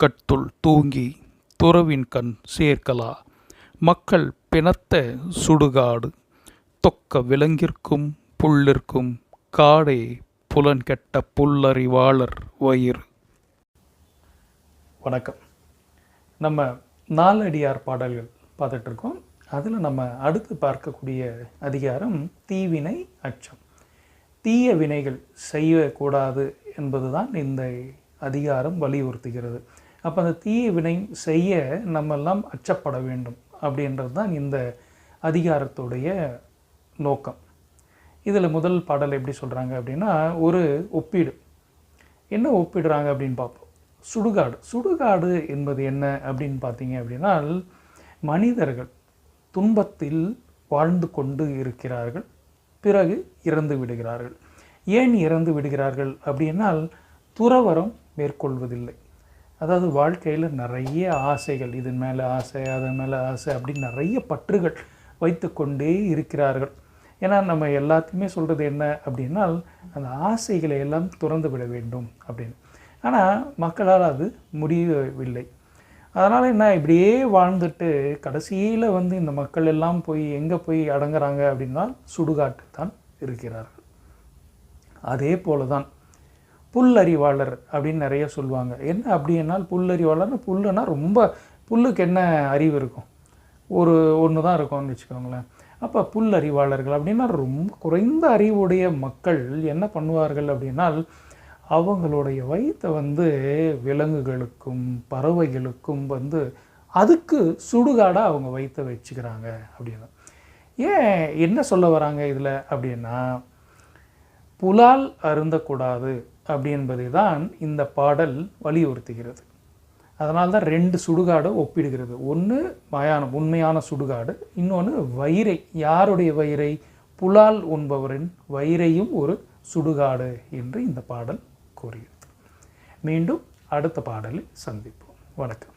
துக்கத்துள் தூங்கி துறவின் கண் சேர்க்கலா. மக்கள் பிணத்த சுடுகாடு. தொக்க விலங்கிற்கும் புல்லிற்கும் காடே புலன்கெட்ட புல்லறிவாளர் வயிறு. வணக்கம். நம்ம நாலடியார் பாடல்கள் பார்த்துட்டு இருக்கோம் அதில் நம்ம அடுத்து பார்க்கக்கூடிய அதிகாரம் தீவினை அச்சம். தீய வினைகள் செய்யக்கூடாது என்பதுதான் இந்த அதிகாரம் வலியுறுத்துகிறது. அப்போ அந்த தீய வினை செய்ய நம்மெல்லாம் அச்சப்பட வேண்டும் அப்படின்றது தான் இந்த அதிகாரத்துடைய நோக்கம். இதில் முதல் பாடல் எப்படி சொல்கிறாங்க அப்படின்னா ஒரு ஒப்பீடு. என்ன ஒப்பிடுறாங்க அப்படின்னு பார்ப்போம். சுடுகாடு. சுடுகாடு என்பது என்ன அப்படின்னு பார்த்தீங்க அப்படின்னா மனிதர்கள் துன்பத்தில் வாழ்ந்து கொண்டு இருக்கிறார்கள் பிறகு இறந்து விடுகிறார்கள். ஏன் இறந்து விடுகிறார்கள் அப்படின்னால் துறவரம் மேற்கொள்வதில்லை. அதாவது வாழ்க்கையில் நிறைய ஆசைகள் இதன் மேலே ஆசை அதன் மேலே ஆசை அப்படின்னு நிறைய பற்றுகள் வைத்துக்கொண்டே இருக்கிறார்கள். ஏன்னா நம்ம எல்லாத்தையுமே சொல்கிறது என்ன அப்படின்னால் அந்த ஆசைகளை எல்லாம் துறந்து விட வேண்டும் அப்படின்னு. ஆனால் மக்களால் அது முடியவில்லை. அதனால் என்ன இப்படியே வாழ்ந்துட்டு கடைசியில் வந்து இந்த மக்கள் எல்லாம் போய் எங்கே போய் அடங்குறாங்க அப்படின்னா சுடுகாட்டு தான் இருக்கிறார்கள். அதே போல தான் புல்லறிவாளர் அப்படின்னு நிறைய சொல்லுவாங்க. என்ன அப்படின்னால் புல்லறிவாளர்னு புல்லுனா ரொம்ப புல்லுக்கு என்ன அறிவு இருக்கும்? ஒரு ஒன்று தான் இருக்கும்னு வச்சுக்கோங்களேன். அப்போ புல்லறிவாளர்கள் அப்படின்னா ரொம்ப குறைந்த அறிவுடைய மக்கள் என்ன பண்ணுவார்கள் அப்படின்னால் அவங்களுடைய வயிற்றை வந்து விலங்குகளுக்கும் பறவைகளுக்கும் வந்து அதுக்கு சுடுகாடாக அவங்க வயிற்றை வச்சுக்கிறாங்க அப்படின்னு. ஏன் என்ன சொல்ல வராங்க இதில் அப்படின்னா புலால் அருந்தக்கூடாது. அப்படி என்பதை தான் இந்த பாடல் வலியுறுத்துகிறது. அதனால் தான் ரெண்டு சுடுகாடு ஒப்பிடுகிறது. ஒன்று மயானம் உண்மையான சுடுகாடு. இன்னொன்று வயிறை. யாருடைய வயிறை? புலால் உண்பவரின் வயிறையும் ஒரு சுடுகாடு என்று இந்த பாடல் கூறுகிறது. மீண்டும் அடுத்த பாடலில் சந்திப்போம். வணக்கம்.